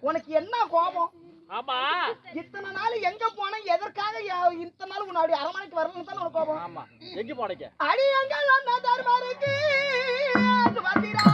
உனக்கு என்ன கோபம்? ஆமா. இத்தனை நாள் எங்க போன எதற்காக இத்தனை நாள் உன்னுடைய அரமனைக்கு வரலன்னு தானே உனக்கு கோபம்? ஆமா. எங்க போனீங்க? அடி எங்கள் அண்ணா தர்பாருக்கு சுபத்திரா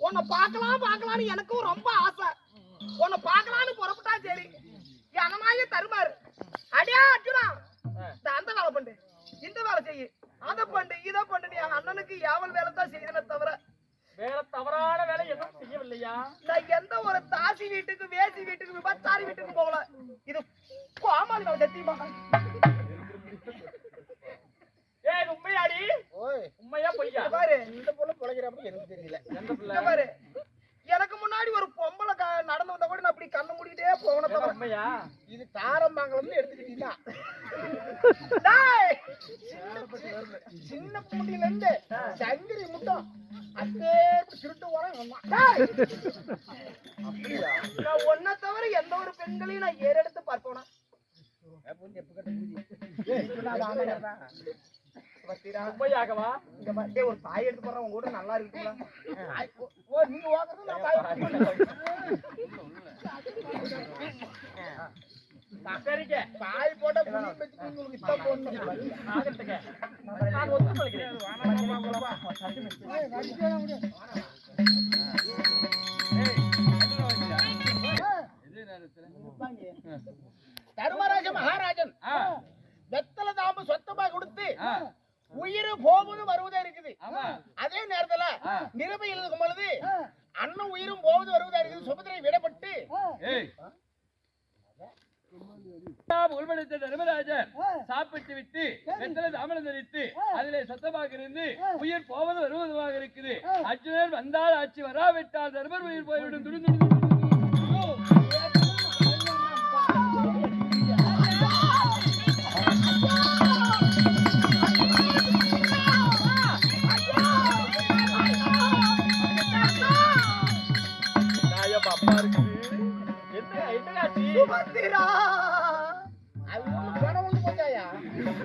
உன்னை பார்க்கலாம் பார்க்கலாம்னு எனக்கும் ரொம்ப ஆசை. உன்னை பார்க்கலாம்னு புறப்பட்டா சரி. எனமாயே தருமாறு. அடியா அர்ஜுனா அந்த வேலை பண்ணு. இந்த வேலை செய்யு. அதை பண்ணு இதை பண்ணு. நீ அண்ணனுக்கு ஏவல் வேலை தான் செய்யறே தவிர வேற தவறான வேலை எதுவும் செய்யவில்லையா? நான் எந்த ஒரு தாசி வீட்டுக்கு வேசி வீட்டுக்கு விபச்சாரி வீட்டுக்கு போகல. இது கோமாளி வேலை சத்தியமா ஏய் இது உண்மையாடி ஓய் உண்மையா பொய்யா இங்க பாரு இந்த பொண்ணு பிழைக்கிறப்ப எனக்கு தெரியல எந்த பிள்ளை இங்க பாரு எனக்கு முன்னாடி ஒரு பொம்பளை க- நடந்து வந்தா கூட நான் அப்படி கண்ணு மூடிட்டே போகணும் ஏதோ தவிர உண்மையா இது தாரமங்கலம்னு எடுத்துக்கிட்டீங்கன்னா டேய்! சின்ன பூண்டில இருந்து சங்கிரி முட்டம் அத்தே திருட்டு நான் ஒன்ன தவிர எந்த ஒரு பெண்களையும் நான் ஏறெடுத்து பார்ப்போனா? ஒரு பாய் எடுத்து போறேன் உங்க கூட நல்லா இருக்குங்களா ஓ நீங்க வாங்குறது நான் பாய் சரிங்க. பாய் போட்ட புண்ணி வச்சு உங்களுக்கு இஷ்டம் போடணும். ஆகட்டுங்க. நான் ஒத்துக்கொள்கிறேன் தர்மராஜ மகாராஜன் வெத்தல தாம்பு சொத்தமா கொடுத்து உயிர் போகுது வருவதா இருக்குது அதே நேரத்துல நிருபையில் இருக்கும் பொழுது அண்ணன் உயிரும் போகுது வருவதா இருக்குது சுபத்திரை விடப்பட்டு உள்படுத்த தர்மராஜர் சாப்பிட்டு விட்டு வெத்தலை தாமரம் தரித்து அதிலே சொத்தமாக இருந்து உயிர் போவது வருவதுமாக இருக்குது. அர்ஜுனர் வந்தால் ஆட்சி வராவிட்டால் தர்மர் உயிர் போய்விடும். துடு துடு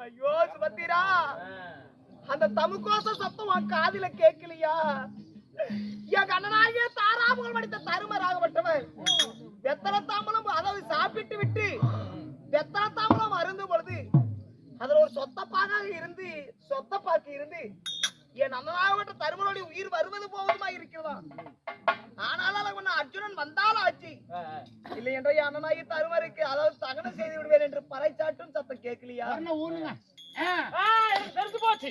ஐயோ சுபத்திரா அந்த தமுக்கோச சத்தம் உன் காதுல கேட்கலையா என் கண்ணனாகிய தாராமுகம் அடித்த தருமராகப்பட்டவன். வெத்தலை தாம்பலம் அதாவது சாப்பிட்டு விட்டு வெத்தலை தாம்பலம் அருந்து பொழுது அதுல ஒரு சொத்தப்பாக இருந்து சொத்தப்பாக்கு இருந்து என் அண்ணனாகப்பட்ட தருமனுடைய உயிர் வருவது போவதுமா இருக்கிறதா? ஆனாலும் அர்ஜுனன் வந்தாலும் ஆச்சு. இல்லை என்ற என் அண்ணனாகி தருமருக்கு அதாவது தகனம் செய்து விடுவேன் என்று பறைச்சாட்டும் சத்தம் கேட்கலையா? தெரிஞ்சு போச்சு.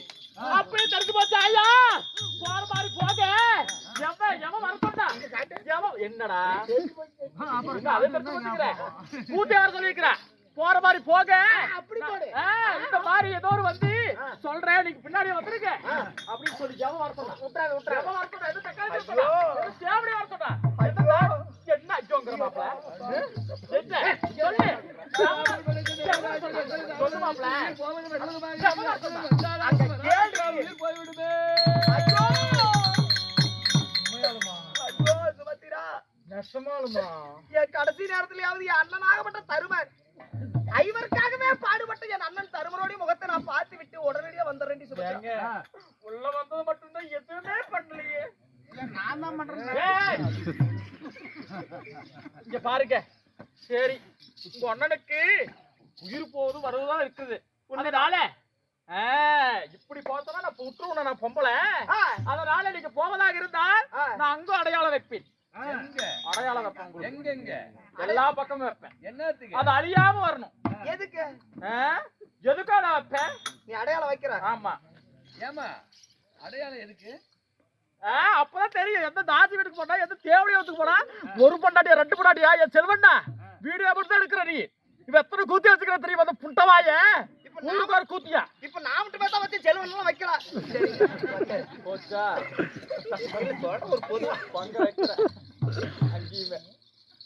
அப்படியே தெரிஞ்சு போச்சு. ஐயா போற மாதிரி போக எவன் எவன் வர சொன்னா எவன் என்னடா என்ன அதை தெரிஞ்சு போச்சுக்கிற கூட்டி வர சொல்லியிருக்கிற போற மாதிரி போக அப்படி போடு. ஆ, இந்த மாதிரி ஏதோ ஒரு வந்து சொல்றேன். நீங்க பின்னாடி வந்துருங்க. அப்படின்னு சொல்லி எவன் வர சொன்னா விட்டுறாங்க விட்டுறாங்க எவன் வர சொன்னா எது தக்காளி வர சொன்னா ஐயோ. எது தேவடி? என்ன? அஜோங்கிற என்ன சொல்லு. போய்விடுமே என் கடைசி நேரத்திலேயாவது என் அண்ணனாகப்பட்ட தருமன். ஐவருக்காகவே பாடுபட்ட என் அண்ணன் தருமனுடைய முகத்தை நான் பார்த்து விட்டு உடனடியா வந்துடுறேன் உள்ள வந்தது மட்டும்தான் எதுவுமே பண்ணலையே. நான் தான் பண்றேன். ஏய்! இங்க பாருங்க. சரி உங்க அண்ணனுக்கு உயிர் போகுது வரதுதான் இருக்குது அதனால ஆ, இப்படி பார்த்தோன்னா நான் விட்டுருவேன் நான் பொம்பளை ஆ, அதனால நீங்க போவதாக இருந்தால் ஆ. நான் அங்கும் அடையாளம் வைப்பேன் எங்க அடையாளம் உங்களுக்கு. எங்கெங்க எல்லா பக்கமும் வைப்பேன். என்னத்துக்கு? அது அழியாம வரணும். எதுக்கு? ஆ? எதுக்கா நான் வைப்பேன்? நீ அடையாளம் வைக்கிற ஆமா. ஏமா அடையாளம் எதுக்கு? அப்பதான் தெரியும். எந்த தாசி வீட்டுக்கு போனா எந்த தேவடி வீட்டுக்கு போனா ஒரு பொண்டாட்டியா ரெண்டு பொண்டாட்டியா என் செல்வண்ணா? வீடியோ மட்டும் தான் எடுக்கிற நீ. இவ எத்தனை கூத்தி வச்சுக்கிற தெரியுமா? அந்த புட்டவாய இப்ப ஊருக்கு ஒரு கூத்தியா? இப்ப நான் மட்டுமே தான் வச்சு செல்வன் வைக்கலாம் போச்சா? ஒரு பொது பங்க வைக்கிற அங்கேயுமே.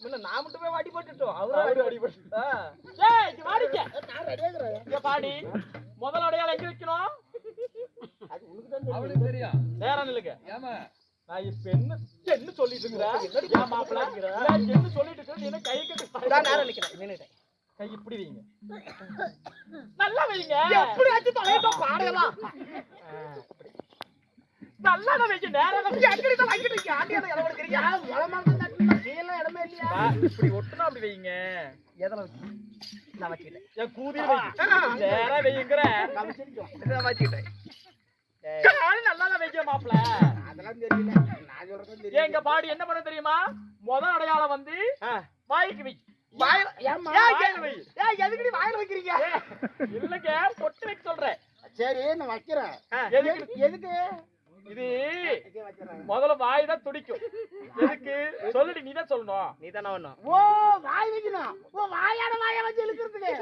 முன்ன நான் மட்டுமே வாடி போட்டுட்டோம். அவரு அவரு அடி அடிபட்டு இருக்கிறேன். பாடி. முதல் அடையாளம் எங்க வைக்கணும்? அது உனக்கு தெரியும். நேரம் இல்லைங்க. ஏமா நான் இப்ப என்ன என்ன சொல்லிட்டு இருக்கிறேன் ஏன் மாப்பிள்ள என்ன சொல்லிட்டு இருக்கிற நீ என்ன கை கட்டு நேரம் நிக்கிறேன் நின்னுட்டேன். கை இப்படி வைங்க. நல்லா வைங்க. எப்படி வச்சு தொலைட்டோம் பாடையெல்லாம் நல்லா வைங்க. நேரம் வைக்கிட்டு இருக்கீங்க ஆண்டியான இடம் எடுக்கிறீங்க கீழே இடமே இல்லையா? இப்படி ஒட்டுனா அப்படி வைங்க. எதில் வச்சு? நான் வச்சுக்கிட்டேன். என் கூதிய வைங்க நேரா வைங்கிற இதை வச்சுக்கிட்டேன். காலு நல்லா தான் வைக்க மாப்பிள்ள அதெல்லாம் தெரியல. நான் தெரியல. இங்க பாடி என்ன பண்ண தெரியுமா? முதல் அடையாளம் வந்து வாய்க்கு வை. எதுக்கடி வாயில வைக்கிறீங்க? இல்லங்க பொட்டு வைக்க சொல்றேன். சரி நான் வைக்கிறேன். எதுக்கு எதுக்கு? இது. முதல்ல வாய் தான் துடிக்கும். எதுக்கு? சொல்லுடி நீ தான் சொல்லணும். நீ தானே ஒண்ணும் ஓ வாய் வைக்கணும். ஓ வாயான வாய வச்சு இழுக்கிறதுக்கு.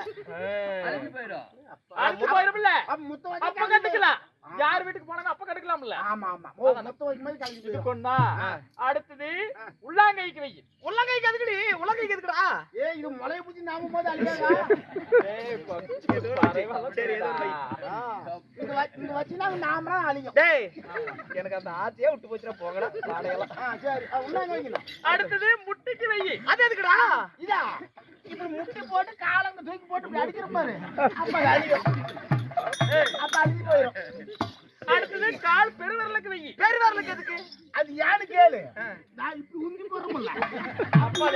அதுக்கு போயிடும். அப்ப முத்த வச்சு அப்ப கட்டுக்கலாம் யார் வீட்டுக்கு போனாலும் அப்ப கட்டுக்கலாம்ல ஆமா ஆமா ஓ முத்த வைக்கும் போது போயிடும் கொண்டா அடுத்தது உள்ளாங்கைக்கு வை. உள்ளங்கைக்கு எதுக்குடி? உள்ளங்கைக்கு எதுக்குடா? ஏ இது முளைய பூச்சி நாமும் போது அழியாதா சரி, ஏதோ வை. இது வச்சு இது வச்சுனா நாம அழியும். டேய். எனக்கு அந்த ஆசையே விட்டு போச்சுடா போங்கடா பாடையெல்லாம் ஆ சரி. உள்ளாங்க வைக்கணும் அடுத்தது முட்டிக்கு வை. அது எதுக்குடா? இதா? இப்படி முட்டி போட்டு காலங்க தூக்கி போட்டு அடிக்கிற பாரு. அப்ப அழியும். அப்ப போயிடும் அடுத்தது கால் பெருவிரலுக்கு வை. பேர் வரலுக்கு எதுக்கு? அது ஏன்னு கேளு. நான் இப்படி உந்தி போடுறோம்ல அப்ப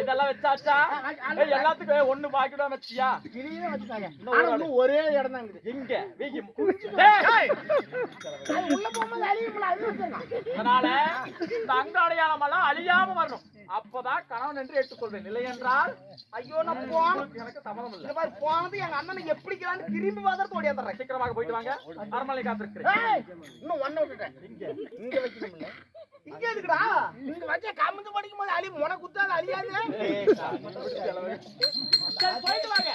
இதெல்லாம் வச்சாச்சா? எல்லாத்துக்கும் ஒண்ணு பாக்கிடும் வச்சியா? வச்சுட்டாங்க. ஒரு இடம் தான் எங்க அதனால இந்த அங்க அடையாளம் எல்லாம் அழியாம வரணும். அப்பதான் கணவன் என்று ஏற்றுக்கொள்வேன். இல்லை என்றால் ஐயோ நான் போன உங்களுக்கு எனக்கு சம்மதம் இல்லை. மாதிரி போனது எங்க அண்ணனை எப்படிக்கிறான்னு திரும்பி வாதறத ஓடியாந்துறேன் சீக்கிரமாக போயிட்டு வாங்க. அரண்மனை காத்திருக்கிறேன். இன்னும் ஒண்ணு விட்டுட்டேன். இங்க இங்க வைக்கணும்ல. இங்க இருக்குடா நீங்க வச்ச காமந்து படிக்கும் போது அழி முன குத்தாது அழியாது. போயிட்டு வாங்க.